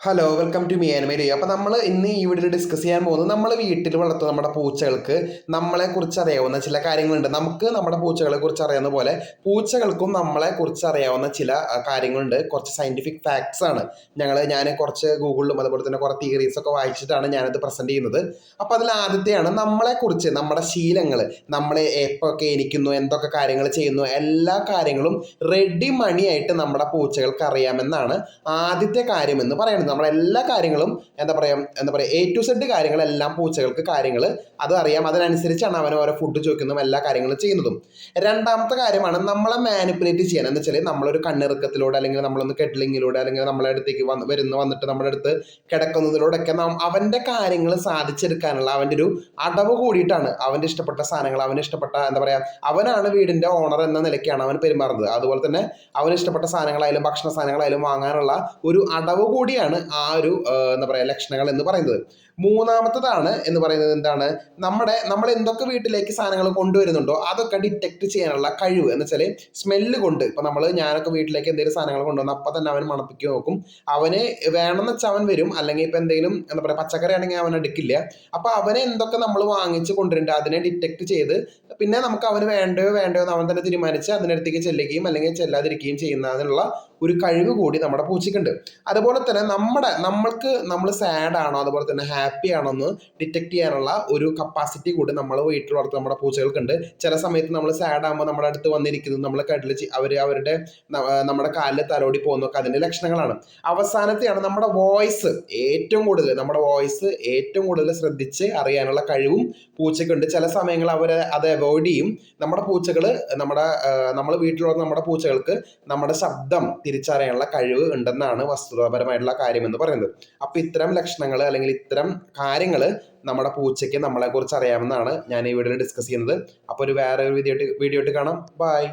Hello welcome to me ആനിമേലി അപ്പോൾ നമ്മൾ ഇന്ന് ഈ വീഡിയോയിൽ ഡിസ്കസ് ചെയ്യാൻ പോകുന്നത് നമ്മൾ വീട്ടിൽ വളർത്തുന്ന നമ്മുടെ പൂച്ചകൾക്ക് നമ്മളെ കുറിച്ച് അറിയാവുന്ന ചില കാര്യങ്ങളുണ്ട്. നമുക്ക് നമ്മുടെ പൂച്ചകളെ കുറിച്ച് അറിയാവുന്ന പോലെ പൂച്ചകൾക്കും നമ്മളെ കുറിച്ച് അറിയാവുന്ന ചില കാര്യങ്ങളുണ്ട്. കുറച്ച് സയന്റിഫിക് ഫാക്ട്സ് ആണ്. ഞങ്ങൾ ഞാൻ കുറച്ച് ഗൂഗിളിലും അതുപോലെ തന്നെ കുറേ തിയറീസ് ഒക്കെ വായിച്ചിട്ടാണ് ഞാനത് പ്രസന്റ് ചെയ്യുന്നത്. അപ്പോൾ അതിൽ ആദ്യത്തെയാണ് നമ്മളെ കുറിച്ച് നമ്മുടെ ശീലങ്ങൾ നമ്മളെ എപ്പോഴൊക്കെ എനിക്കുന്നു എന്തൊക്കെ കാര്യങ്ങൾ ചെയ്യുന്നു എല്ലാ കാര്യങ്ങളും റെഡി മണിയായിട്ട് നമ്മുടെ പൂച്ചകൾക്ക് അറിയാമെന്നാണ് ആദ്യത്തെ കാര്യം എന്ന് പറയുന്നത്. നമ്മുടെ എല്ലാ കാര്യങ്ങളും എന്താ പറയുക എന്താ പറയുക എ ടു സെഡ് കാര്യങ്ങളെല്ലാം പൂച്ചകൾക്ക് കാര്യങ്ങൾ അത് അറിയാം. അതിനനുസരിച്ചാണ് അവൻ ഓരോ ഫുഡ് ചോദിക്കുന്നതും എല്ലാ കാര്യങ്ങളും ചെയ്യുന്നതും. രണ്ടാമത്തെ കാര്യമാണ് നമ്മളെ മാനിപ്പുലേറ്റ് ചെയ്യാൻ. എന്ന് വെച്ചാൽ നമ്മളൊരു കണ്ണിറുക്കത്തിലൂടെ അല്ലെങ്കിൽ നമ്മളൊന്ന് കെഡ്ലിങ്ങിലൂടെ അല്ലെങ്കിൽ നമ്മളെ അടുത്തേക്ക് വന്ന് വരുന്ന വന്നിട്ട് നമ്മുടെ അടുത്ത് കിടക്കുന്നതിലൂടെയൊക്കെ നാം അവന്റെ കാര്യങ്ങൾ സാധിച്ചെടുക്കാനുള്ള അവന്റെ ഒരു അടവ് കൂടിയിട്ടാണ് അവന്റെ ഇഷ്ടപ്പെട്ട സാധനങ്ങൾ അവന് ഇഷ്ടപ്പെട്ട എന്താ പറയുക അവനാണ് വീടിന്റെ ഓണർ എന്ന നിലയ്ക്കാണ് അവൻ പെരുമാറുന്നത്. അതുപോലെ തന്നെ അവന് ഇഷ്ടപ്പെട്ട സാധനങ്ങളായാലും ഭക്ഷണ സാധനങ്ങളായാലും വാങ്ങാനുള്ള ഒരു അടവ് കൂടിയാണ് ആ ഒരു എന്താ പറയുക ലക്ഷണങ്ങൾ എന്ന് പറയുന്നത്. മൂന്നാമത്തതാണ് എന്ന് പറയുന്നത് എന്താണ്? നമ്മുടെ നമ്മൾ എന്തൊക്കെ വീട്ടിലേക്ക് സാധനങ്ങൾ കൊണ്ടുവരുന്നുണ്ടോ അതൊക്കെ ഡിറ്റക്ട് ചെയ്യാനുള്ള കഴിവ്. എന്ന് വെച്ചാൽ സ്മെല്ല് കൊണ്ട് ഇപ്പം നമ്മൾ ഞാനൊക്കെ വീട്ടിലേക്ക് എന്തെങ്കിലും സാധനങ്ങൾ കൊണ്ടുവന്ന് അപ്പം തന്നെ അവൻ മണപ്പിക്ക് നോക്കും. അവന് വേണമെന്ന് വെച്ചാൽ അവൻ വരും. അല്ലെങ്കിൽ ഇപ്പം എന്തെങ്കിലും എന്താ പറയുക പച്ചക്കറി ആണെങ്കിൽ അവൻ എടുക്കില്ല. അപ്പോൾ അവനെ എന്തൊക്കെ നമ്മൾ വാങ്ങിച്ച് കൊണ്ടുവരുന്നുണ്ട് അതിനെ ഡിറ്റക്ട് ചെയ്ത് പിന്നെ നമുക്ക് അവന് വേണ്ടയോ വേണ്ടയോ എന്ന് അവൻ തന്നെ തീരുമാനിച്ച് അതിനടുത്തേക്ക് ചെല്ലുകയും അല്ലെങ്കിൽ ചെല്ലാതിരിക്കുകയും ചെയ്യുന്നതിനുള്ള ഒരു കഴിവ് കൂടി നമ്മുടെ പൂച്ചയ്ക്കുണ്ട്. അതുപോലെ തന്നെ നമ്മുടെ നമ്മൾക്ക് നമ്മൾ സാഡ് ആണോ അതുപോലെ തന്നെ ഹാപ്പി ആണോ എന്ന് ഡിറ്റക്ട് ചെയ്യാനുള്ള ഒരു കപ്പാസിറ്റി കൂടി നമ്മൾ വീട്ടിൽ വളർത്തുന്ന നമ്മുടെ പൂച്ചകൾക്കുണ്ട്. ചില സമയത്ത് നമ്മൾ സാഡ് ആകുമ്പോൾ നമ്മുടെ അടുത്ത് വന്നിരിക്കുന്നത് നമ്മളെ കടലിൽ അവർ അവരുടെ നമ്മുടെ കാലിൽ തലോടി പോകുന്നൊക്കെ അതിന്റെ ലക്ഷണങ്ങളാണ്. അവസാനത്തെയാണ് നമ്മുടെ വോയിസ് ഏറ്റവും കൂടുതൽ നമ്മുടെ വോയിസ് ഏറ്റവും കൂടുതൽ ശ്രദ്ധിച്ച് അറിയാനുള്ള കഴിവും പൂച്ചയ്ക്കുണ്ട്. ചില സമയങ്ങൾ അവർ അത് അവോയ്ഡ് ചെയ്യും. നമ്മുടെ പൂച്ചകൾ നമ്മുടെ നമ്മൾ വീട്ടിലുള്ള നമ്മുടെ പൂച്ചകൾക്ക് നമ്മുടെ ശബ്ദം തിരിച്ചറിയാനുള്ള കഴിവ് ഉണ്ടെന്നാണ് വസ്തുതാപരമായിട്ടുള്ള കാര്യം. എന്ന് പറയുന്നത്. അപ്പോൾ ഇത്തരം ലക്ഷണങ്ങൾ അല്ലെങ്കിൽ ഇത്തരം കാര്യങ്ങൾ നമ്മുടെ പൂച്ചയ്ക്ക് നമ്മളെക്കുറിച്ച് അറിയാമെന്നാണ് ഞാൻ ഈ വീഡിയോയിൽ ഡിസ്കസ് ചെയ്യുന്നത്. അപ്പോൾ ഒരു വേറെ ഒരു വീഡിയോ വീഡിയോ ആയിട്ട് കാണാം. ബൈ